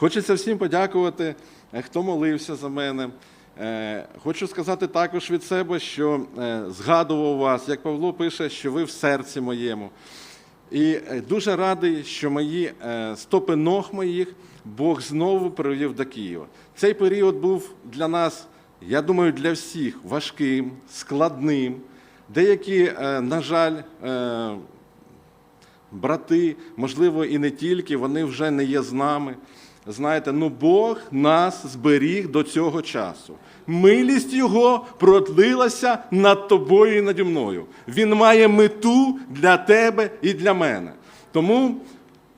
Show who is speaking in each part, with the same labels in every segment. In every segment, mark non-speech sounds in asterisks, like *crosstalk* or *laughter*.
Speaker 1: Хочеться всім подякувати, е, хто молився за мене. Е, Хочу сказати також від себе, що е, згадував вас, як Павло пише, що ви в серці моєму. І дуже радий, що мої стопи ног моїх Бог знову привів до Києва. Цей період був для нас, я думаю, для всіх важким, складним. Деякі, на жаль, брати, можливо, і не тільки, вони вже не є з нами. Знаєте, ну Бог нас зберіг до цього часу. Милість Його продлилася над тобою і наді мною. Він має мету для тебе і для мене. Тому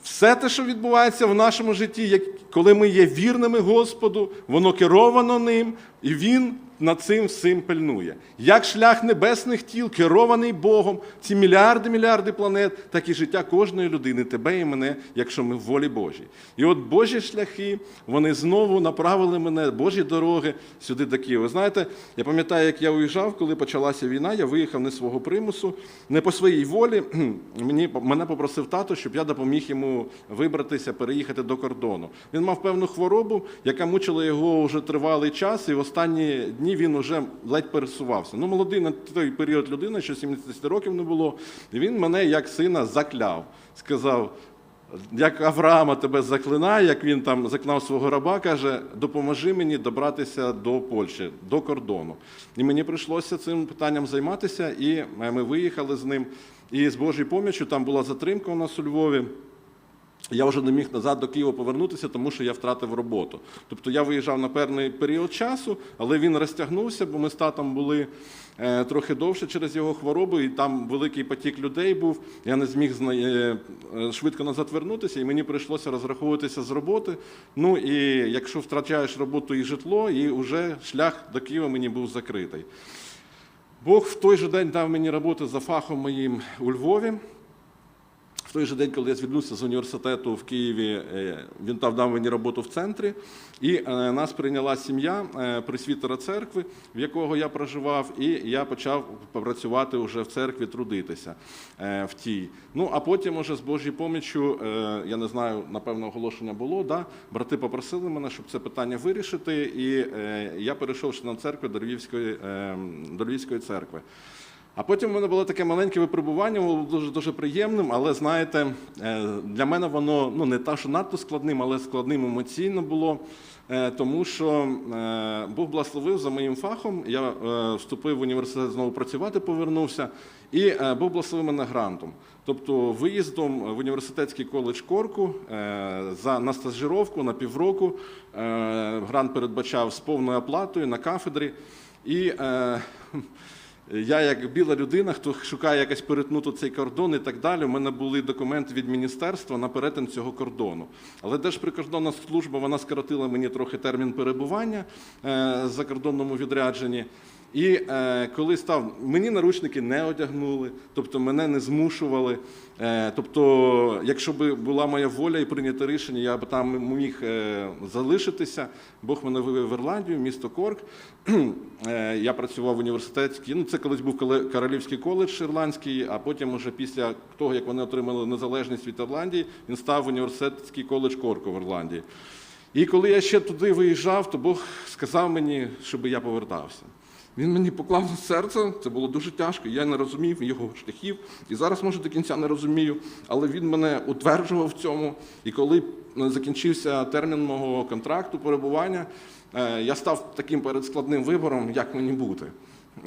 Speaker 1: все те, що відбувається в нашому житті, коли ми є вірними Господу, воно керовано ним, і Він над цим всім пильнує. Як шлях небесних тіл, керований Богом, ці мільярди, мільярди планет, так і життя кожної людини, тебе і мене, якщо ми в волі Божій. І от Божі шляхи, вони знову направили мене, Божі дороги сюди до Києва. Знаєте, я пам'ятаю, як я уїжджав, коли почалася війна, я виїхав не свого примусу, не по своїй волі. *clears throat* Мені, мене попросив тато, щоб я допоміг йому вибратися, переїхати до кордону. Він мав певну хворобу, яка мучила його вже тривалий час, і в останні дні він вже ледь пересувався. Ну, молодий на той період людина, що 70 років не було. І він мене як сина закляв, сказав. Як Авраама тебе заклинає, як він там заклинав свого раба, каже, допоможи мені добратися до Польщі, до кордону. І мені прийшлося цим питанням займатися, і е, ми виїхали з ним. І з Божою поміччю там була затримка у нас у Львові. Я вже не міг назад до Києва повернутися, тому що я втратив роботу. Тобто я виїжджав на певний період часу, але він розтягнувся, бо ми з татом були е, трохи довше через його хворобу, і там великий потік людей був. Я не зміг е, е, швидко назад вернутися, і мені прийшлося розраховуватися з роботи. Ну і якщо втрачаєш роботу і житло, і вже шлях до Києва мені був закритий. Бог в той же день дав мені роботу за фахом моїм у Львові. В той же день, коли я звільнився з університету в Києві, е, він там дав мені роботу в центрі, і е, нас прийняла сім'я е, присвітера церкви, в якого я проживав, і я почав працювати вже в церкві, трудитися в тій. Ну а потім, уже з Божою поміччю, е, я не знаю, напевно, оголошення було. Да? Брати попросили мене, щоб це питання вирішити, і я перейшов членом церкви до Львівської, е, до Львівської церкви. А потім в мене було таке маленьке випробування, було дуже дуже приємним, але знаєте, е, для мене воно ну не та, що надто складним, але складним емоційно було. е, Тому що е, Бог благословив за моїм фахом. Я вступив в університет знову працювати, повернувся, і Бог благословив мене грантом. Тобто виїздом в університетський коледж Корку за на стажировку на півроку. Грант передбачав з повною оплатою на кафедрі. І я, як біла людина, хто шукає якось перетнути цей кордон і так далі. У мене були документи від міністерства на перетин цього кордону. Але Держприкордонна служба вона скоротила мені трохи термін перебування е, за кордонному відрядженні. І е, коли став, мені наручники не одягнули, тобто мене не змушували. Е, тобто, якщо б була моя воля і прийнято рішення, я б там міг е, залишитися. Бог мене вивів в Ірландію, місто Корк. *clears throat* Е, я працював в університетській. Ну, це колись був Королівський коледж ірландський, а потім, уже після того, як вони отримали незалежність від Ірландії, він став університетський коледж Корку в Ірландії. І коли я ще туди виїжджав, то Бог сказав мені, щоб я повертався. Він мені поклав на серце, це було дуже тяжко. Я не розумів його шляхів. І зараз, може, до кінця не розумію, але він мене утверджував в цьому. І коли е, закінчився термін мого контракту перебування, е, я став таким перед складним вибором, як мені бути.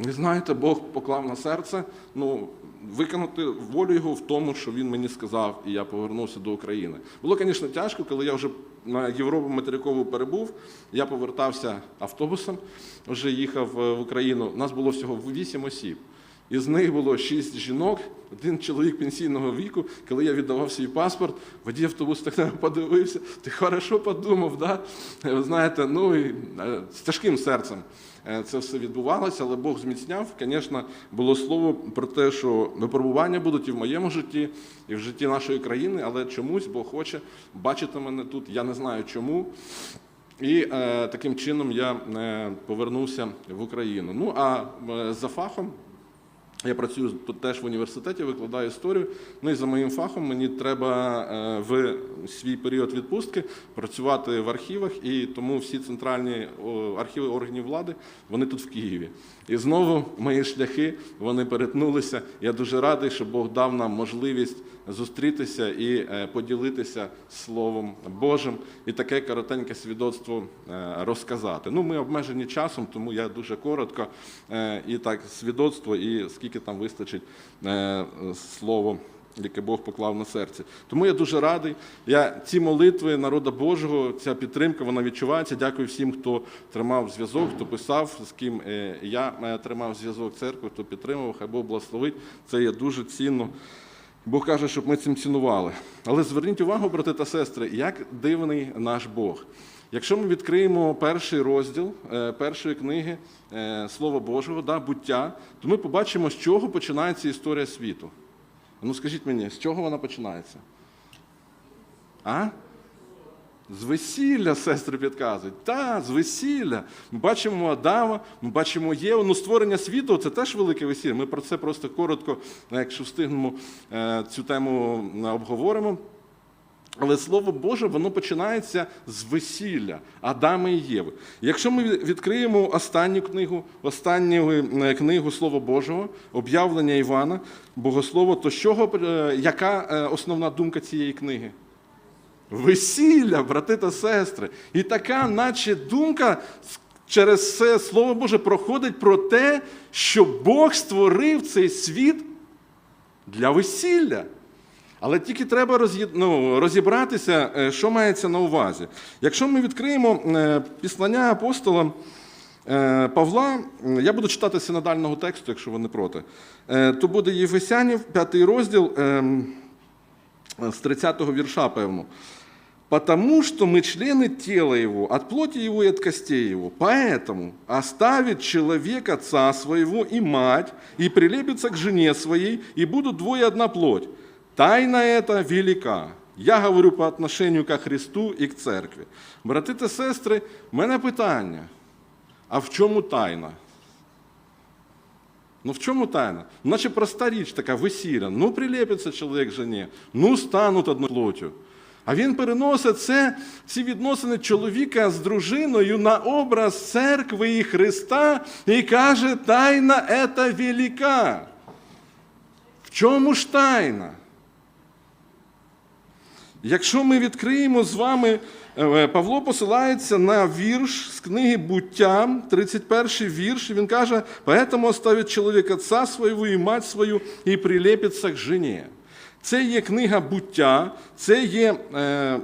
Speaker 1: І знаєте, Бог поклав на серце ну, виконати волю його в тому, що він мені сказав, і я повернувся до України. Було, звісно, тяжко, коли я вже на Європу материкову перебув. Я повертався автобусом, вже їхав е, в Україну. Нас було всього вісім осіб. Із них було шість жінок, один чоловік пенсійного віку. Коли я віддавав свій паспорт, водій автобус так подивився. Ти хорошо подумав, да? Ви знаєте, ну і е, з тяжким серцем е, це все відбувалося, але Бог зміцняв. Звісно, було слово про те, що випробування будуть і в моєму житті, і в житті нашої країни, але чомусь Бог хоче бачити мене тут. Я не знаю чому. І е, таким чином я е, повернувся в Україну. Ну а за фахом Я працюю теж в університеті, викладаю історію. Ну і за моїм фахом мені треба е, в свій період відпустки працювати в архівах, і тому всі центральні архіви органів влади вони тут в Києві. І знову мої шляхи вони перетнулися. Я дуже радий, що Бог дав нам можливість зустрітися і е, поділитися Словом Божим і таке коротеньке свідоцтво е, розказати. Ну, ми обмежені часом, тому я дуже коротко е, і так свідоцтво, і скільки там вистачить слово. Яке Бог поклав на серці. Тому я дуже радий. Я ці молитви народа Божого, ця підтримка, вона відчувається. Дякую всім, хто тримав зв'язок, хто писав, з ким я тримав зв'язок церкви, хто підтримував, хай Бог благословить. Це є дуже цінно. Бог каже, щоб ми цим цінували. Але зверніть увагу, брати та сестри, як дивний наш Бог. Якщо ми відкриємо перший розділ е, першої книги е, Слова Божого, да, буття, то ми побачимо, з чого починається історія світу. Ну скажіть мені, з чого вона починається? А? З весілля, сестри підказують. Так, з весілля. Ми бачимо Адама, ми бачимо Єву. Ну, створення світу це теж велике весілля. Ми про це просто коротко, якщо встигнемо, е, цю тему е, обговоримо. Але Слово Боже, воно починається з весілля Адама і Єви. Якщо ми відкриємо останню книгу, останню е, книгу Слова Божого, об'явлення Івана, Богослово, то з чого, е, яка е, основна думка цієї книги? Весілля, брати та сестри. І така, наче думка через це Слово Боже проходить про те, що Бог створив цей світ для весілля. Але тільки треба ну, розібратися, е, що мається на увазі. Якщо ми відкриємо е, післання апостола е, Павла, я буду читати синодального тексту, якщо ви не проти, то буде Єфесянів, п'ятий розділ ем, з 30-го вірша, певно. Потому что мы члены тела его, от плоти его и от костей его. Поэтому оставит человек отца своего и мать, и прилепится к жене своей, и будут двое одна плоть. Тайна эта велика. Я говорю по отношению к Христу і к церкві. Брати та сестри, в мене питання. А в чому тайна? Ну в чому тайна? Ну, Наче проста річ така весілля. Ну, прилепиться чоловік к жені, ну стануть одною плоттю. А він переносить це, ці відносини чоловіка з дружиною на образ церкви і Христа і каже, тайна ета велика. В чому ж тайна? Якщо ми відкриємо з вами, е, Павло посилається на вірш з книги Буття, 31 вірш, і він каже, «Поэтому оставить чоловік отца свого і мать свою і прилепиться к жені. Це є книга буття, це є е,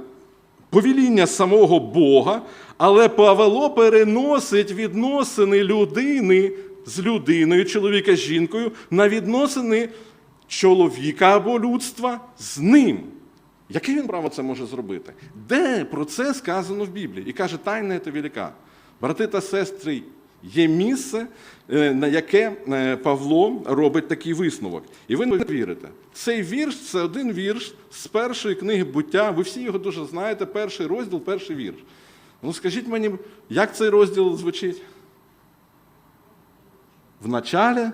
Speaker 1: повеління самого Бога, але Павло переносить відносини людини з людиною, чоловіка з жінкою, на відносини чоловіка або людства з ним. Яке він право це може зробити? Де про це сказано в Біблії? І каже, тайна це велика. Брати та сестри, є місце, е, на яке е, Павло робить такий висновок. І ви не вірите. Цей вірш це один вірш з першої книги буття. Ви всі його дуже знаєте, перший розділ, перший вірш. Ну скажіть мені, як цей розділ звучить? Вначале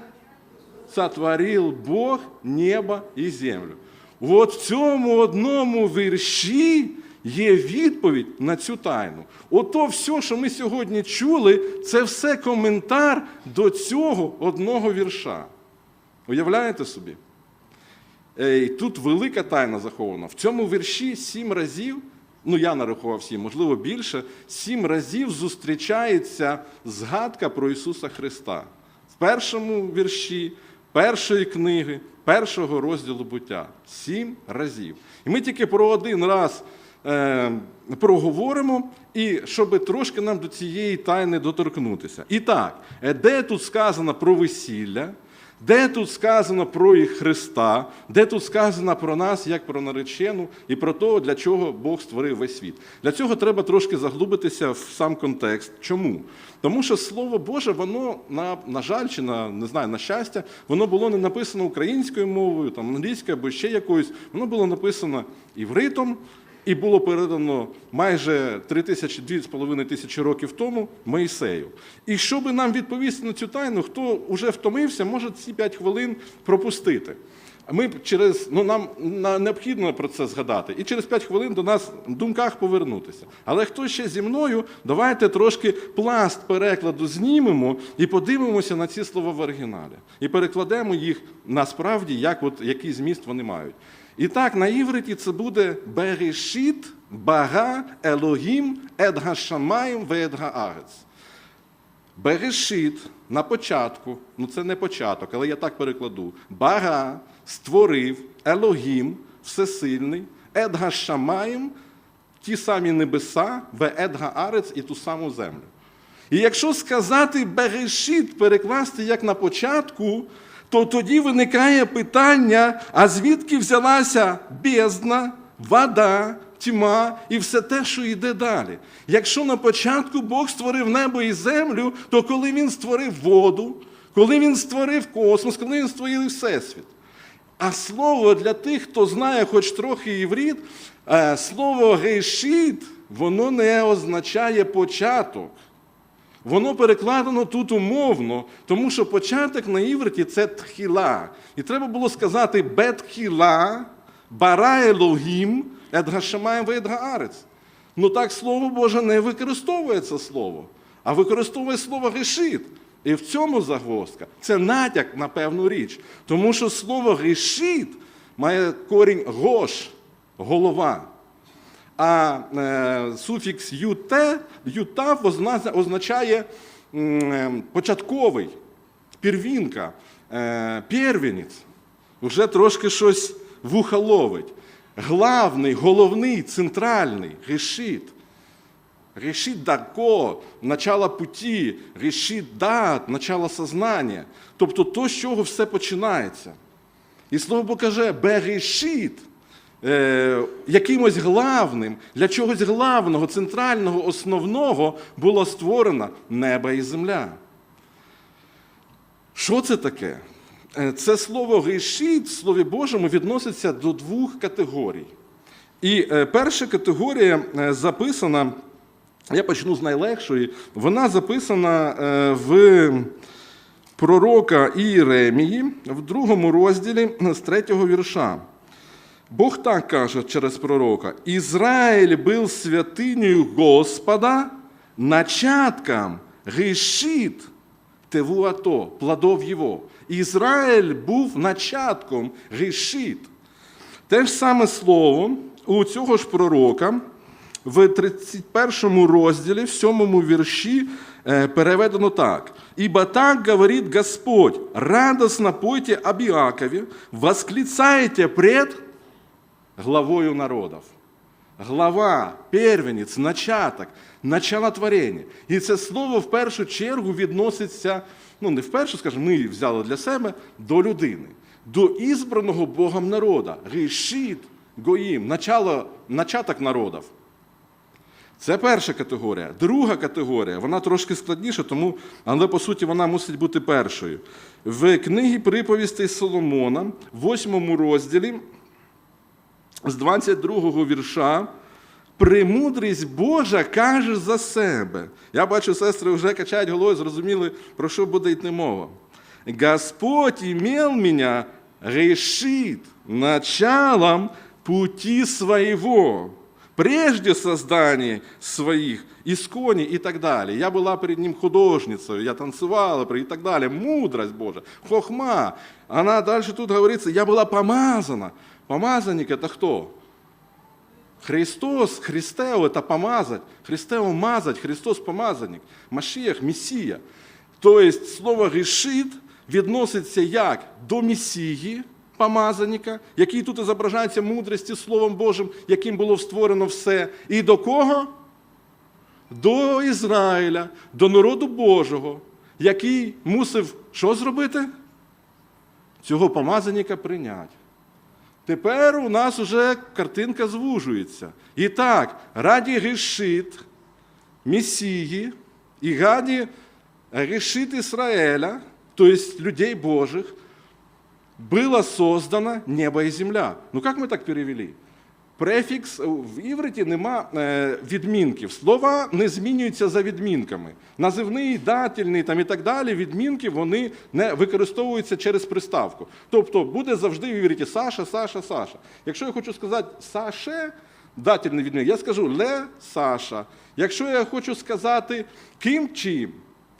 Speaker 1: сотворил Бог небо і землю. От в цьому одному вірші є відповідь на цю тайну. Ото все, що ми сьогодні чули, це все коментар до цього одного вірша. Уявляєте собі? Тут велика тайна захована. В цьому вірші сім разів, ну я нарахував сім, можливо більше, сім разів зустрічається згадка про Ісуса Христа. В першому вірші першої книги, першого розділу буття. Сім разів. І ми тільки про один раз проговоримо, і щоб трошки нам до цієї тайни доторкнутися. І так, е, де тут сказано про весілля? Де тут сказано про і Христа, де тут сказано про нас, як про наречену, і про те, для чого Бог створив весь світ. Для цього треба трошки заглубитися в сам контекст. Чому? Тому що Слово Боже, воно, на, на жаль, чи на не знаю, на щастя, воно було не написано українською мовою, там, англійською або ще якоюсь, воно було написано івритом і було передано майже 3 тисячі, 2,5 тисячі років тому Моїсею. І щоб нам відповісти на цю тайну, хто вже втомився, може ці 5 хвилин пропустити. Ми через ну нам необхідно про це згадати, і через 5 хвилин до нас в думках повернутися. Але хто ще зі мною, давайте трошки пласт перекладу знімемо і подивимося на ці слова в оригіналі. І перекладемо їх насправді, як от який зміст вони мають. І так, на івриті це буде Берешіт, Бага, Елогім, Едгашамаєм, Ведгаарец. Берешит на початку, ну це не початок, але я так перекладу. Бага створив Елогім, всесильний, Едга Шамаєм, ті самі небеса, Ве Едга Арец і ту саму землю. І якщо сказати Берешит перекласти як на початку, то тоді виникає питання: а звідки взялася бездна, вода, тьма і все те, що йде далі. Якщо на початку Бог створив небо і землю, то коли він створив воду, коли він створив космос, коли він створив всесвіт. А слово для тих, хто знає хоч трохи іврит, е, слово гейшіт, воно не означає початок. Воно перекладено тут умовно, тому що початок на івриті це тхіла. І треба було сказати бетхіла, бара Елогім, едгашамаєм ведгаарец. Ну так слово Боже не використовує це слово, а використовує слово гешит. І в цьому загвоздка. Це натяк на певну річ. Тому що слово гешит має корінь гош, голова. А е, суфікс юте, ютав означає е, початковий, первінка, е, первенець. Вже трошки щось вуха ловить. Главний, головний, центральний, гешит. Решит дако, начало путі, решит дат, начало сознання. Тобто то, з чого все починається. І слово Бог каже, берешит, е, якимось главним, для чогось главного, центрального, основного було створено небо і земля. Що це таке? Е, Це слово грішіт в Слові Божому відноситься до двох категорій. І е, перша категорія е, записана, я почну з найлегшої, вона записана е, в пророка Іеремії в другому розділі з третього вірша. Бог так каже через пророка: Ізраїль був святинею Господа, начатком грішит тевуато, плодов Його. Ізраїль був начатком грішит. Те ж саме слово у цього ж пророка в 31 розділі, в 7 вірші е, переведено так. «Ибо так говорит Господь, радостно пойте об Иакове, восклицайте пред главою народов. Глава, первенець, начаток, начало творення. І це слово в першу чергу відноситься, ну не в першу, скажімо, ми взяли для себе, до людини, до ізбраного Богом народа. Рішит гоїм, начало, начаток народів. Це перша категорія. Друга категорія, вона трошки складніша, тому, але по суті вона мусить бути першою. В книгі приповістей Соломона, в 8 розділі, з 22 вірша, премудрість Божа каже за себе. Я бачу, сестри вже качають головою, зрозуміли, про що буде йти мова. Господь имел меня решит началом пути своего, прежде создания своих, искони и так далее. Я была перед ним художницей, я танцевала и так далее. Мудрость Божия, хохма. Она дальше тут говорится, я была помазана. Помазанник это кто? Христос, Христео – это помазать. Христео – мазать, Христос – помазанник. Машіях – Месія. Тобто слово «решит» відноситься як до Месії, помазанника, який тут зображається мудрості Словом Божим, яким було створено все. І до кого? До Ізраїля, до народу Божого, який мусив що зробити? Цього помазанника прийняти. Тепер у нас уже картинка звужується. І так, раді гешит Месії і раді гешит Ізраїля, тобто людей Божих, было создано небо и земля. Ну как мы так перевели? Префікс в івриті нема е, відмінків. Слова не змінюються за відмінками. Називний, дательний там і так далі. Відмінки вони не використовуються через приставку. Тобто буде завжди в івриті Саша, Саша, Саша. Якщо я хочу сказати Саше, дательний відмінок, я скажу Ле Саша. Якщо я хочу сказати Ким чим,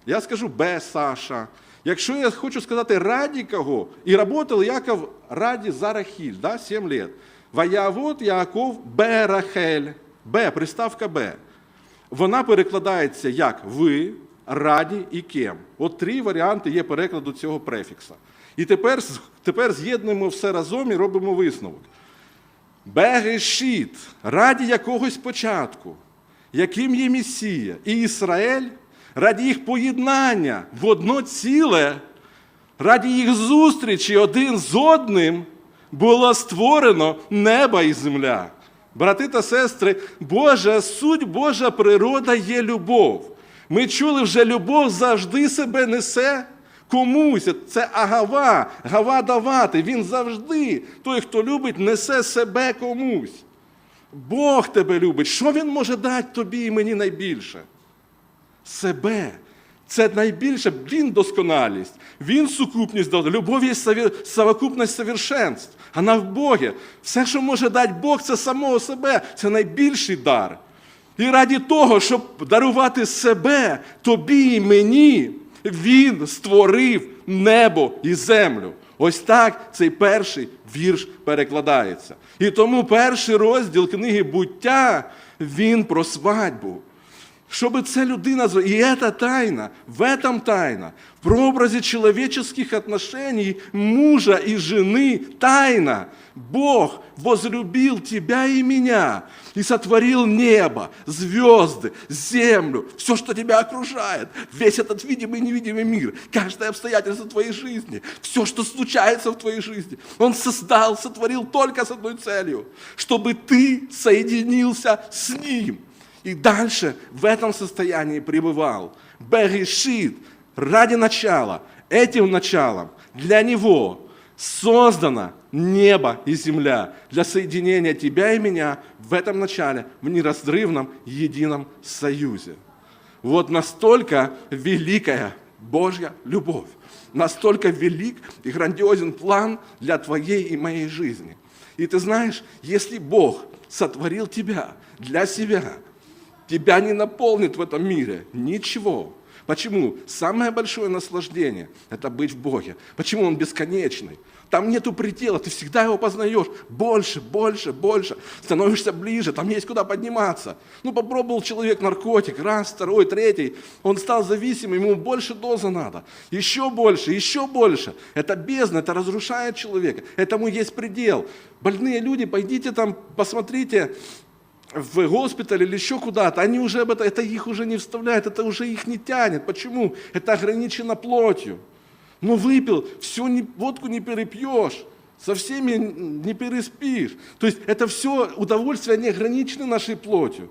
Speaker 1: я скажу Б Саша. Якщо я хочу сказати раді кого, і работал Яков раді за Рахіль, да, 7 лет. Ваявод Яаков Б Рахель. Б, приставка Б. Вона перекладається як ви, раді і кем. От три варіанти є перекладу цього префікса. І тепер, тепер з'єднуємо все разом і робимо висновок. Бегешіт, раді якогось початку, яким є Месія і Ізраїль, раді їх поєднання в одно ціле, раді їх зустрічі один з одним було створено небо і земля. Брати та сестри, Божа суть, Божа природа є любов. Ми чули вже, любов завжди себе несе комусь. Це агава, гава давати. Він завжди, той, хто любить, несе себе комусь. Бог тебе любить. Що він може дати тобі і мені найбільше? Себе. Це найбільше він досконалість, він сукупність любов є совокупність совершенств. Вона в Богі. Все, що може дати Бог, це самого себе, це найбільший дар. І раді того, щоб дарувати себе тобі і мені, він створив небо і землю. Ось так цей перший вірш перекладається. І тому перший розділ книги буття він про свадьбу. Чтобы ця людина, и это тайна, в этом тайна, в прообразе человеческих отношений мужа и жены тайна. Бог возлюбил тебя и меня и сотворил небо, звезды, землю, все, что тебя окружает, весь этот видимый и невидимый мир, каждое обстоятельство твоей жизни, все, что случается в твоей жизни. Он создал, сотворил только с одной целью, чтобы ты соединился с Ним. И дальше в этом состоянии пребывал. Берешит ради начала, этим началом для него создано небо и земля для соединения тебя и меня в этом начале, в неразрывном едином союзе. Вот настолько великая Божья любовь, настолько велик и грандиозен план для твоей и моей жизни. И ты знаешь, если Бог сотворил тебя для себя, тебя не наполнит в этом мире ничего. Почему? Самое большое наслаждение – это быть в Боге. Почему Он бесконечный? Там нету предела, ты всегда его познаешь. Больше, больше, больше. Становишься ближе, там есть куда подниматься. Ну, попробовал человек наркотик, раз, второй, третий. Он стал зависимым, ему больше дозы надо. Еще больше, еще больше. Это бездна, это разрушает человека. Этому есть предел. Больные люди, пойдите там, посмотрите, в госпиталь или еще куда-то, они уже об этом, это их уже не вставляет, это уже их не тянет. Почему? Это ограничено плотью. Ну выпил, все, не, водку не перепьешь, со всеми не переспишь. То есть это все удовольствия, они ограничены нашей плотью.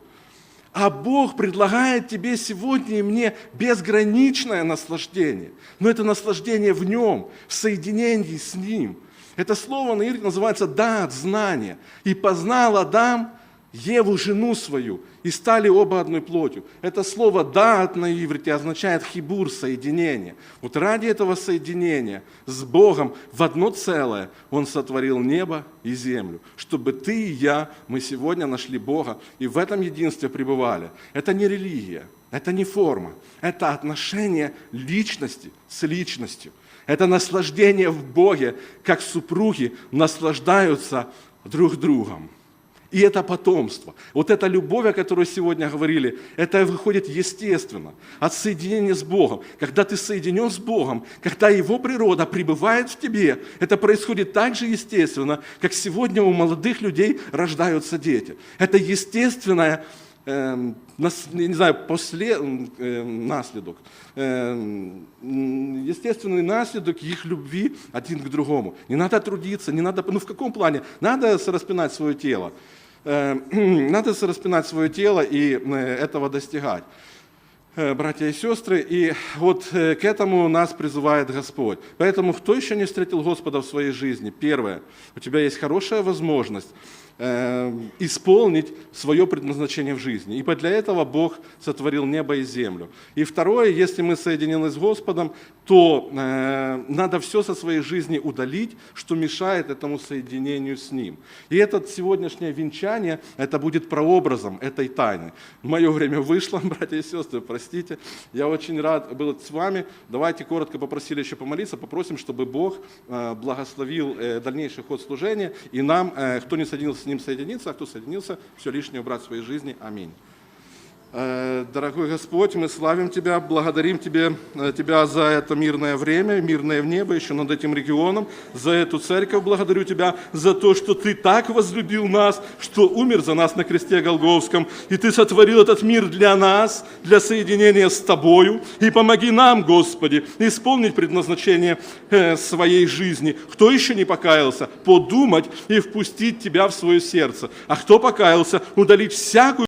Speaker 1: А Бог предлагает тебе сегодня и мне безграничное наслаждение. Но это наслаждение в Нем, в соединении с Ним. Это слово на иврите называется «дат», «знание». «И познал Адам Еву, жену свою, и стали оба одной плотью». Это слово «дат» на иврите означает «хибур», «соединение». Вот ради этого соединения с Богом в одно целое Он сотворил небо и землю, чтобы ты и я, мы сегодня нашли Бога и в этом единстве пребывали. Это не религия, это не форма, это отношение личности с личностью. Это наслаждение в Боге, как супруги наслаждаются друг другом. И это потомство. Вот эта любовь, о которой сегодня говорили, это выходит естественно, от соединения с Богом. Когда ты соединен с Богом, когда Его природа пребывает в тебе, это происходит так же естественно, как сегодня у молодых людей рождаются дети. Это естественное не знаю, после, эм, наследок, эм, м, естественный наследок их любви один к другому. Не надо трудиться, не надо, ну в каком плане? Надо распинать свое тело. *clears throat* Эм, Надо распинать свое тело и э, этого достигать э, братья и сестры. И вот э, к этому нас призывает Господь. Поэтому, кто еще не встретил Господа в своей жизни, первое, у тебя есть хорошая возможность э, исполнить свое предназначение в жизни. Ибо для этого Бог сотворил небо и землю. И второе, если мы соединены с Господом, то э, надо все со своей жизни удалить, что мешает этому соединению с Ним. И это сегодняшнее венчание, это будет прообразом этой тайны. Мое время вышло, *laughs* братья и сестры, простите. Я очень рад был с вами. Давайте коротко попросили еще помолиться, попросим, чтобы Бог э, благословил э, дальнейший ход служения, и нам, э, кто не соединился с Ним, соединиться, а кто соединился, все лишнее убрать в своей жизни. Аминь. Э, Дорогой Господь, мы славим Тебя, благодарим тебе, э, Тебя за это мирное время, мирное небо еще над этим регионом, за эту церковь благодарю Тебя, за то, что Ты так возлюбил нас, что умер за нас на кресте Голговском, и Ты сотворил этот мир для нас, для соединения с Тобою, и помоги нам, Господи, исполнить предназначение э, своей жизни. Кто еще не покаялся, подумать и впустить Тебя в свое сердце, а кто покаялся, удалить всякую